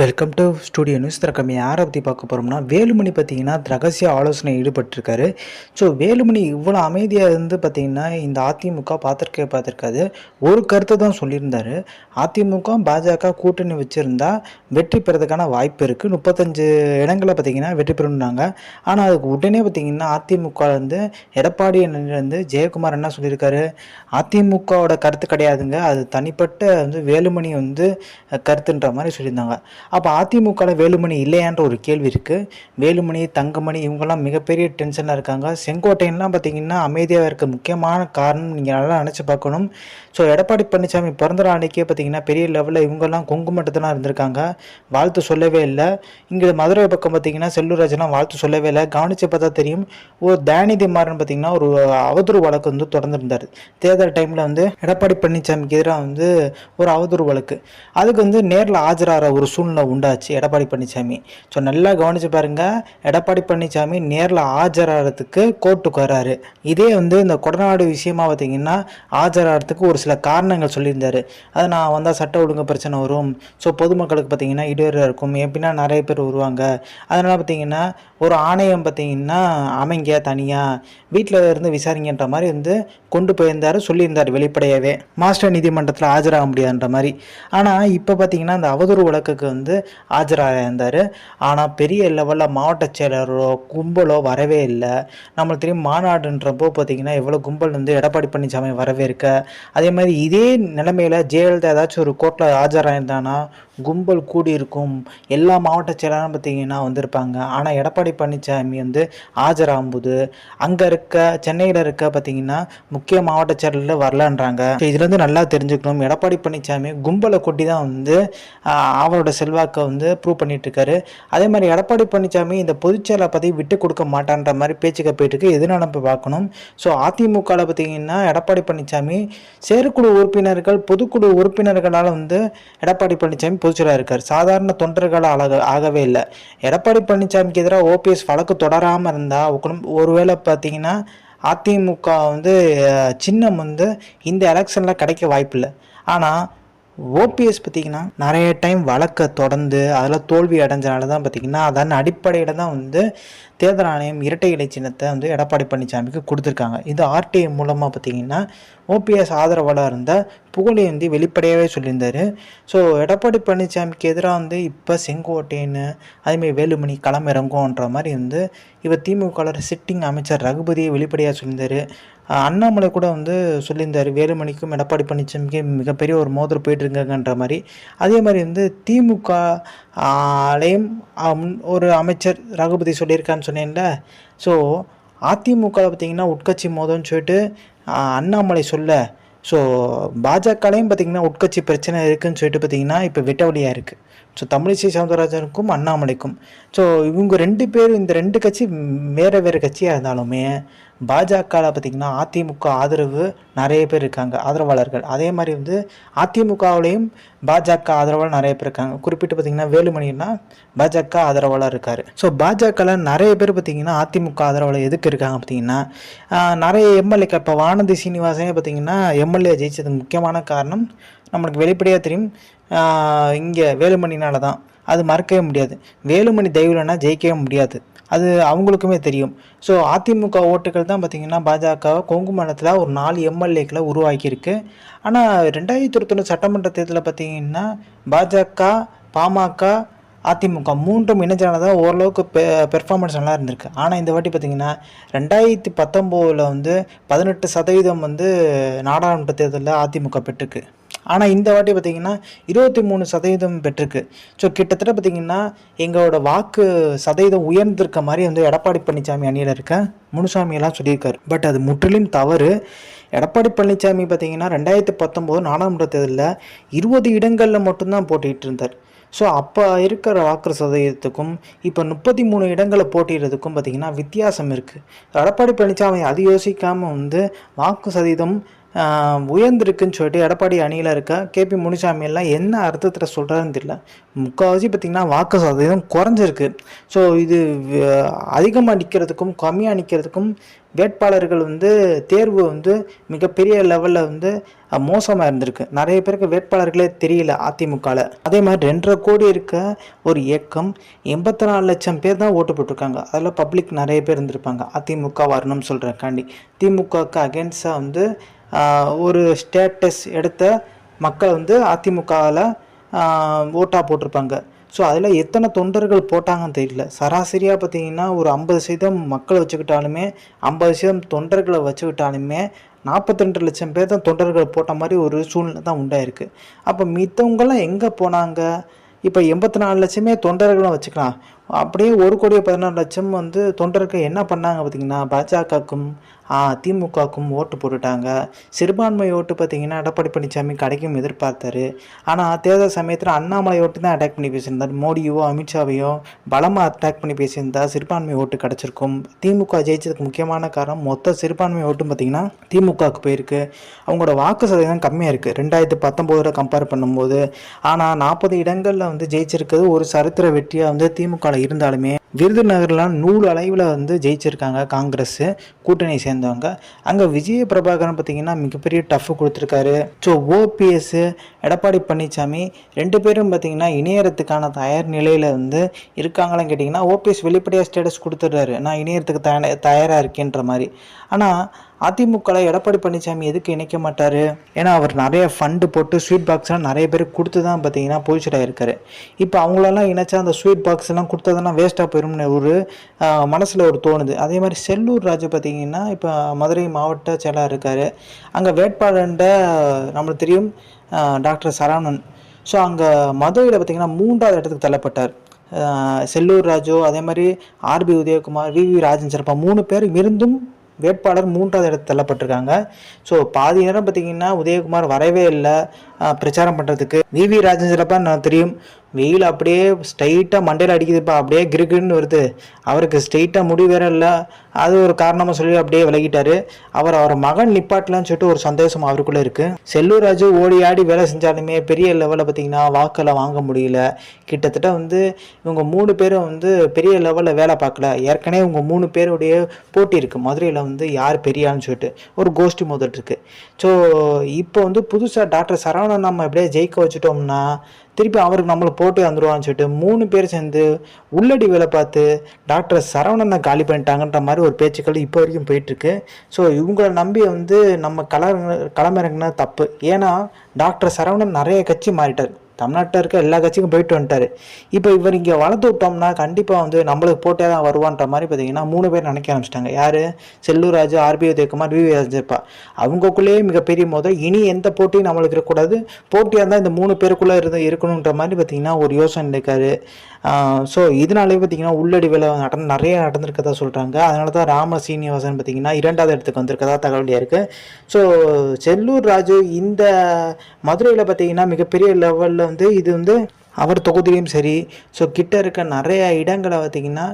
Welcome to studio news திறக்கம். யாரை பற்றி பார்க்க போகிறோம்னா வேலுமணி பார்த்தீங்கன்னா ரகசிய ஆலோசனை ஈடுபட்டிருக்காரு. ஸோ வேலுமணி இவ்வளோ அமைதியாக இருந்து பார்த்தீங்கன்னா இந்த அதிமுக பார்த்துருக்கே பார்த்துருக்காது. ஒரு கருத்தை தான் சொல்லியிருந்தாரு. அதிமுக பாஜக கூட்டணி வச்சுருந்தா வெற்றி பெறதுக்கான வாய்ப்பு இருக்குது முப்பத்தஞ்சு இடங்களை பார்த்தீங்கன்னா வெற்றி பெறணுன்னாங்க ஆனால் அதுக்கு உடனே பார்த்தீங்கன்னா அதிமுக வந்து எடப்பாடி வந்து ஜெயக்குமார் என்ன சொல்லியிருக்காரு. அதிமுகவோட கருத்து கிடையாதுங்க. அது தனிப்பட்ட வந்து வேலுமணி வந்து கருத்துன்ற மாதிரி சொல்லியிருந்தாங்க. அப்போ அதிமுகவில் வேலுமணி இல்லையான்ற ஒரு கேள்வி இருக்குது வேலுமணி தங்கமணி இவங்கெல்லாம் மிகப்பெரிய டென்ஷனில் இருக்காங்க. செங்கோட்டையன்லாம் பார்த்தீங்கன்னா அமைதியாக இருக்க முக்கியமான காரணம் நீங்கள் நல்லா நினச்சி பார்க்கணும். ஸோ எடப்பாடி பழனிசாமி பிறந்த நாள் அன்றைக்கே பார்த்தீங்கன்னா பெரிய லெவலில் இவங்கெல்லாம் குங்குமட்டத்தில் இருந்திருக்காங்க. வாழ்த்து சொல்லவே இல்லை. இங்கே மதுரை பக்கம் பார்த்தீங்கன்னா செல்லூராஜெல்லாம் வாழ்த்து சொல்லவே இல்லை. கவனித்து பார்த்தா தெரியும். ஒரு தயாநிதி மாறன் பார்த்தீங்கன்னா ஒரு அவதூறு வழக்கு வந்து தொடர்ந்துருந்தார். தேர்தல் டைமில் வந்து எடப்பாடி பழனிசாமிக்கு எதிராக வந்து ஒரு அவதூறு வழக்கு. அதுக்கு வந்து நேரில் ஆஜராகிற ஒரு சூழ்நிலை உண்டாச்சு. எடப்பாடி பழனிசாமி ஸோ நல்லா கவனிச்சு பாருங்கள் எடப்பாடி பழனிசாமி நேரில் ஆஜராகிறதுக்கு கோர்ட்டுக்கு வர்றாரு இதே வந்து இந்த கொடநாடு விஷயமா பார்த்தீங்கன்னா ஆஜராகிறதுக்கு ஒரு சில காரணங்கள் சொல்லியிருந்தார். அது நான் வந்தால் சட்ட ஒழுங்கு பிரச்சனை வரும். ஸோ பொதுமக்களுக்கு பார்த்தீங்கன்னா இடையூறு இருக்கும். எப்படின்னா நிறைய பேர் வருவாங்க. அதனால் பார்த்தீங்கன்னா ஒரு ஆணையம் பார்த்தீங்கன்னா அமைங்க தனியாக வீட்டில் இருந்து விசாரிங்கன்ற மாதிரி வந்து கொண்டு போயிருந்தார் சொல்லியிருந்தார் வெளிப்படையாகவே மாஸ்டர் நீதிமன்றத்தில் ஆஜராக முடியாதுன்ற மாதிரி. ஆனால் இப்போ பார்த்தீங்கன்னா அந்த அவதூறு வழக்குக்கு வந்து ஆஜராக இருந்தார் ஆனால் பெரிய லெவலில் மாவட்ட செயலரோ கும்பலோ வரவே இல்லை. நம்மளுக்கு தெரியும் மாநாடுன்றப்போ பார்த்தீங்கன்னா எவ்வளோ கும்பல் வந்து எடப்பாடி பழனிசாமி வரவே இருக்க அதே மாதிரி இதே நிலைமையில் ஜெயலலிதா ஏதாச்சும் ஒரு கோர்ட்டில் ஆஜராயிருந்தானா கும்பல் கூடி இருக்கும் எல்லா மாவட்ட செயலாளரும் பார்த்தீங்கன்னா வந்திருப்பாங்க. ஆனால் எடப்பாடி பழனிசாமி வந்து ஆஜராகும்போது அங்கே இருக்க சென்னையில் இருக்க பார்த்தீங்கன்னா முக்கிய மாவட்ட செயலரில் வரலன்றாங்க. ஸோ இதுலேருந்து நல்லா தெரிஞ்சுக்கணும். எடப்பாடி பழனிசாமி கும்பலை கொட்டி தான் வந்து அவரோட செல்வாக்கை வந்து ப்ரூவ் பண்ணிகிட்ருக்காரு அதே மாதிரி எடப்பாடி பழனிசாமி இந்த பொதுச்செயலை பற்றி விட்டு கொடுக்க மாட்டான்ற மாதிரி பேச்சுக்க போயிட்டு இருக்கு எது நம்ம பார்க்கணும். ஸோ அதிமுகவில் பார்த்தீங்கன்னா எடப்பாடி பழனிசாமி செயற்குழு உறுப்பினர்கள் பொதுக்குழு உறுப்பினர்களால் வந்து எடப்பாடி பழனிசாமி பொதுச்செயலாளர் இருக்கார். சாதாரண தொண்டர்களால் அழக ஆகவே இல்லை. எடப்பாடி பழனிசாமிக்கு எதிராக ஓபிஎஸ் வழக்கு தொடராமல் இருந்தால் ஒருவேளை பார்த்தீங்கன்னா அதிமுக வந்து சின்னம் வந்து இந்த எலெக்ஷனில் கிடைக்க வாய்ப்பில்லை. ஆனால் ஓபிஎஸ் பார்த்தீங்கன்னா நிறைய டைம் வழக்கை தொடர்ந்து அதில் தோல்வி அடைஞ்சனால தான் பார்த்தீங்கன்னா அதன் அடிப்படையில் தான் வந்து தேர்தல் ஆணையம் இரட்டை இலை சின்னத்தை வந்து எடப்பாடி பழனிசாமிக்கு கொடுத்துருக்காங்க. இது ஆர்டிஐ மூலமாக பார்த்தீங்கன்னா ஓபிஎஸ் ஆதரவாளர் இருந்த வந்து வெளிப்படையாகவே சொல்லியிருந்தார். ஸோ எடப்பாடி பழனிசாமிக்கு எதிராக வந்து இப்போ செங்கோட்டைன்னு அதேமாதிரி வேலுமணி களமிறங்கும்ன்ற மாதிரி வந்து இவர் திமுகவில் சிட்டிங் அமைச்சர் ரகுபதியை வெளிப்படையாக சொல்லியிருந்தார். அண்ணாமலை கூட வந்து சொல்லியிருந்தார் வேலுமணிக்கும் எடப்பாடி பழனிசாமிக்கும் மிகப்பெரிய ஒரு மோதல் போயிட்டுருக்காங்கன்ற மாதிரி. அதே மாதிரி வந்து திமுக ஆலயம் ஒரு அமைச்சர் ரகுபதி சொல்லியிருக்கான்னு சொன்னேன்ல. ஸோ அதிமுகவில் பார்த்திங்கன்னா உட்கட்சி மோதம்னு சொல்லிட்டு அண்ணாமலை சொல்ல. ஸோ பாஜகலையும் பார்த்திங்கன்னா உட்கட்சி பிரச்சனை இருக்குதுன்னு சொல்லிட்டு பார்த்தீங்கன்னா இப்போ வெட்டவழியாக இருக்குது ஸோ தமிழிசை சவுந்தரராஜனுக்கும் அண்ணாமலைக்கும். ஸோ இவங்க ரெண்டு பேரும் இந்த ரெண்டு கட்சி வேறு வேறு கட்சியாக இருந்தாலுமே பாஜகவில் பார்த்திங்கன்னா அதிமுக ஆதரவு நிறைய பேர் இருக்காங்க ஆதரவாளர்கள். அதே மாதிரி வந்து அதிமுகவிலையும் பாஜக ஆதரவாளர் நிறைய பேர் இருக்காங்க. குறிப்பிட்டு பார்த்தீங்கன்னா வேலுமணினா பாஜக ஆதரவாளர் இருக்கார். ஸோ பாஜகவில் நிறைய பேர் பார்த்தீங்கன்னா அதிமுக ஆதரவாளர் எதுக்கு இருக்காங்க பார்த்தீங்கன்னா நிறைய எம்எல்ஏக்கள் இப்போ வானதி சீனிவாசனே பார்த்தீங்கன்னா எம்எல்ஏ ஜெயிச்சதுக்கு முக்கியமான காரணம் நம்மளுக்கு வெளிப்படையாக தெரியும் இங்கே வேலுமணினால தான். அது மறக்கவே முடியாது. வேலுமணி தெய்வம்னா ஜெயிக்கவே முடியாது. அது அவங்களுக்குமே தெரியும். ஸோ அதிமுக ஓட்டுகள் தான் பார்த்திங்கன்னா பாஜக கொங்கு மண்டலத்தில் ஒரு நாலு எம்எல்ஏக்களை உருவாக்கியிருக்கு. ஆனால் ரெண்டாயிரத்தி இருபத்தொன்று சட்டமன்ற தேர்தலில் பார்த்திங்கன்னா பாஜக பாமக அதிமுக மூன்றும் இணைஞ்சானதான் ஓரளவுக்கு பெ பெர்ஃபார்மன்ஸ் நல்லா இருந்திருக்கு. ஆனால் இந்த வாட்டி பார்த்திங்கன்னா ரெண்டாயிரத்தி பத்தொம்போதில் வந்து பதினெட்டு சதவீதம் வந்து நாடாளுமன்ற தேர்தலில் அதிமுக பெற்றுக்கு ஆனால் இந்த வாட்டி பார்த்திங்கன்னா இருபத்தி மூணு சதவீதம் பெற்றிருக்கு. ஸோ கிட்டத்தட்ட பார்த்திங்கன்னா எங்களோட வாக்கு சதவீதம் உயர்ந்திருக்க மாதிரி வந்து எடப்பாடி பழனிசாமி அணியில் இருக்க முனுசாமியெல்லாம் சொல்லியிருக்காரு. பட் அது முற்றிலும் தவறு. எடப்பாடி பழனிசாமி பார்த்திங்கன்னா ரெண்டாயிரத்தி பத்தொம்போது நாடாளுமன்ற தேர்தலில் இருபது இடங்களில் மட்டும்தான் போட்டிகிட்டு இருந்தார். ஸோ அப்போ இருக்கிற வாக்கு சதவீதத்துக்கும் இப்போ முப்பத்தி மூணு இடங்களை போட்டிடுறதுக்கும் பார்த்திங்கன்னா வித்தியாசம் இருக்குது எடப்பாடி பழனிசாமி அது யோசிக்காமல் வந்து வாக்கு சதவீதம் உயர்ந்திருக்குன்னு சொல்லிட்டு எடப்பாடி அணியில் இருக்க கேபி முனிசாமி எல்லாம் என்ன அர்த்தத்தில் சொல்கிறாருன்னு தெரியல. முக்கால்வாசி பார்த்திங்கன்னா வாக்கு சதவீதம் குறைஞ்சிருக்கு. ஸோ இது அதிகமாக நிற்கிறதுக்கும் கம்மியாக நிற்கிறதுக்கும் வேட்பாளர்கள் வந்து தேர்வு வந்து மிகப்பெரிய லெவலில் வந்து மோசமாக இருந்திருக்கு. நிறைய பேருக்கு வேட்பாளர்களே தெரியல அதிமுகவில் அதே மாதிரி ரெண்டரை கோடி இருக்க ஒரு இயக்கம் எண்பத்தி நாலு லட்சம் பேர் தான் ஓட்டு போட்டிருக்காங்க. அதில் பப்ளிக் நிறைய பேர் இருந்திருப்பாங்க. அதிமுக வரணும்னு சொல்கிறக்காண்டி திமுகவுக்கு அகேன்ஸ்டாக வந்து ஒரு ஸ்டேட்டஸ் எடுத்த மக்கள் வந்து அதிமுகவில் ஓட்டாக போட்டிருப்பாங்க. ஸோ அதில் எத்தனை தொண்டர்கள் போட்டாங்கன்னு தெரியல. சராசரியாக பார்த்தீங்கன்னா ஒரு ஐம்பது சதவீதம் மக்களை வச்சுக்கிட்டாலுமே ஐம்பது சதவீதம் தொண்டர்களை வச்சுக்கிட்டாலுமே நாற்பத்தி ரெண்டு லட்சம் பேர் தான் தொண்டர்கள் போட்ட மாதிரி ஒரு சூழ்நிலை தான் உண்டாயிருக்கு. அப்போ மித்தவங்கெல்லாம் எங்கே போனாங்க? இப்போ எண்பத்தி நாலு லட்சமே தொண்டர்களும் வச்சுக்கலாம். அப்படியே ஒரு கோடியே பதினாறு லட்சம் வந்து தொண்டர்கள் என்ன பண்ணாங்க பார்த்தீங்கன்னா பாஜகவுக்கும் திமுகவுக்கும் ஓட்டு போட்டுட்டாங்க. சிறுபான்மை ஓட்டு பார்த்தீங்கன்னா எடப்பாடி பழனிசாமி கிடைக்கும் எதிர்பார்த்தாரு. ஆனால் தேர்தல் சமயத்தில் அண்ணாமலை ஓட்டு தான் அட்டாக் பண்ணி பேசியிருந்தார். மோடியோ அமித்ஷாவையோ பலமாக அட்டாக் பண்ணி பேசியிருந்தா சிறுபான்மை ஓட்டு கிடச்சிருக்கும். திமுக ஜெயிச்சதுக்கு முக்கியமான காரணம் மொத்த சிறுபான்மை ஓட்டும் பார்த்தீங்கன்னா திமுகவுக்கு போயிருக்கு. அவங்களோட வாக்கு சதவீதம் கம்மியாக இருக்குது ரெண்டாயிரத்து பத்தொம்போதில் கம்பேர் பண்ணும்போது ஆனால் நாற்பது இடங்களில் வந்து ஜெயிச்சிருக்கிறது ஒரு சரித்திர வெற்றியாக வந்து திமுக இருந்தாலுமே விருதுநகர்லாம் நூறு அளவில் வந்து ஜெயிச்சிருக்காங்க காங்கிரஸ் கூட்டணியை சேர்ந்தவங்க. அங்கே விஜய பிரபாகரன் பார்த்தீங்கன்னா மிகப்பெரிய டஃப் கொடுத்துருக்காரு. ஸோ ஓபிஎஸ் எடப்பாடி பழனிசாமி ரெண்டு பேரும் பார்த்தீங்கன்னா இணையறதுக்கான தயார் நிலையில் வந்து இருக்காங்களான்னு கேட்டிங்கன்னா ஓபிஎஸ் வெளிப்படையாக ஸ்டேட்டஸ் கொடுத்துட்றாரு. நான் இணையறதுக்கு தய தயாராக இருக்கேன்ற மாதிரி. ஆனால் அதிமுகவில் எடப்பாடி பழனிசாமி எதுக்கு இணைக்க மாட்டார்? ஏன்னா அவர் நிறைய ஃபண்டு போட்டு ஸ்வீட் பாக்ஸ்லாம் நிறைய பேருக்கு கொடுத்து தான் பார்த்தீங்கன்னா பொசிஷன் ஆகிருக்காரு இப்போ அவங்களெல்லாம் இணைச்சா அந்த ஸ்வீட் பாக்ஸ்லாம் எல்லாம் கொடுத்ததெல்லாம் வேஸ்ட்டாக போயிரும்னு ஒரு மனசில் ஒரு தோணுது. அதே மாதிரி செல்லூர் ராஜு பார்த்தீங்கன்னா இப்போ மதுரை மாவட்ட செயலாக இருக்கார். அங்கே வேட்பாளர்ன்ற நம்மளுக்கு தெரியும் டாக்டர் சரவணன். ஸோ அங்கே மதுரையில் பார்த்தீங்கன்னா மூன்றாவது இடத்துக்கு தள்ளப்பட்டார். செல்லூர் ராஜு அதே மாதிரி RB Udhayakumar V V Rajan சிறப்பா மூணு பேர் இருந்தும் வேட்பாளர் மூன்றாவது இடத்துல தள்ளப்பட்டிருக்காங்க. ஸோ பாதி நேரம் பார்த்தீங்கன்னா உதயகுமார் வரவே இல்லை. பிரச்சாரம் பண்ணுறதுக்கு விவி ராஜேந்திரப்பா நான் தெரியும். வெயில் அப்படியே ஸ்ட்ரைட்டாக மண்டையில் அடிக்குதுப்பா. அப்படியே கிருகிருன்னு வருது. அவருக்கு ஸ்ட்ரைட்டாக முடி வேற இல்லை. அது ஒரு காரணமாக சொல்லி அப்படியே விலகிட்டாரு. அவர் அவர் மகன் நிப்பாட்டலான்னு சொல்லிட்டு ஒரு சந்தோஷம் அவருக்குள்ளே இருக்குது செல்லூர் ராஜு ஓடி ஆடி வேலை செஞ்சாலுமே பெரிய லெவலில் பார்த்தீங்கன்னா வாக்கெல்லாம் வாங்க முடியல. கிட்டத்தட்ட வந்து இவங்க மூணு பேரும் வந்து பெரிய லெவலில் வேலை பார்க்கல. ஏற்கனவே இவங்க மூணு பேருடைய போட்டி இருக்குது மதுரையில் வந்து யார் பெரியான்னு சொல்லிட்டு ஒரு கோஷ்டி மோதல் இருக்குது ஸோ இப்போ வந்து புதுசாக டாக்டர் அவனை நம்ம எப்படியே ஜெயிக்க வச்சுட்டோம்னா திருப்பி அவருக்கு நம்மளை போட்டு வந்துடுவான்னு சொல்லிட்டு மூணு பேர் சேர்ந்து உள்ளடி வேலை பார்த்து டாக்டர் சரவணனை காலி பண்ணிட்டாங்கன்ற மாதிரி ஒரு பேச்சுக்கள் இப்போ வரைக்கும் போயிட்டுருக்கு. ஸோ இவங்களை நம்பி வந்து நம்ம கலர் களமிறங்கின தப்பு. ஏன்னா டாக்டர் சரவணன் நிறைய கட்சி மாறிட்டார். தமிழ்நாட்டில் இருக்க எல்லா கட்சிக்கும் போயிட்டு வந்துட்டார். இப்போ இவர் இங்கே வளர்த்து விட்டோம்னா கண்டிப்பாக வந்து நம்மளுக்கு போட்டே தான் வருவான்ற மாதிரி பார்த்தீங்கன்னா மூணு பேர் நினைக்க ஆரம்பிச்சிட்டாங்க. யார்? Sellur Raju RB Udhayakumar V V Rajappa. அவங்கக்குள்ளேயே மிகப்பெரிய மோதல். இனி எந்த போட்டியும் நம்மளுக்கு இருக்கக்கூடாது. போட்டியாக இருந்தால் இந்த மூணு பேருக்குள்ளே இருந்து இருக்கணுன்ற மாதிரி பார்த்தீங்கன்னா ஒரு யோசனை இருக்காரு ஸோ இதனாலே பார்த்தீங்கன்னா உள்ளடி வேலை நடந்து நிறைய நடந்திருக்கதா சொல்கிறாங்க அதனால தான் ராம சீனிவாசன் பார்த்தீங்கன்னா இரண்டாவது இடத்துக்கு வந்திருக்கதா தகவலியாக இருக்குது ஸோ செல்லூர் ராஜு இந்த மதுரையில் பார்த்தீங்கன்னா மிகப்பெரிய லெவலில் வந்து இது வந்து அவர் தொகுதியிலையும் சரி ஸோ கிட்ட இருக்க நிறைய இடங்களை பார்த்தீங்கன்னா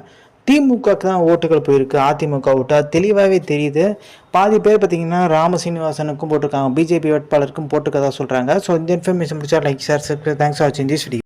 திமுகக்கு தான் ஓட்டுகள் போயிருக்கு. அதிமுக ஓட்டு அது தெளிவாகவே தெரியுது. பாதி பேர் பார்த்தீங்கன்னா ராம சீனிவாசனுக்கும் போட்டிருக்காங்க. பிஜேபி வேட்பாளருக்கும் போட்டுக்கதா சொல்கிறாங்க ஸோ இந்த இன்ஃபர்மேஷன் பிடிச்சா லைக் சார் தேங்க்ஸ் ஃபார் வாட்சிங் திஸ் வீடியோ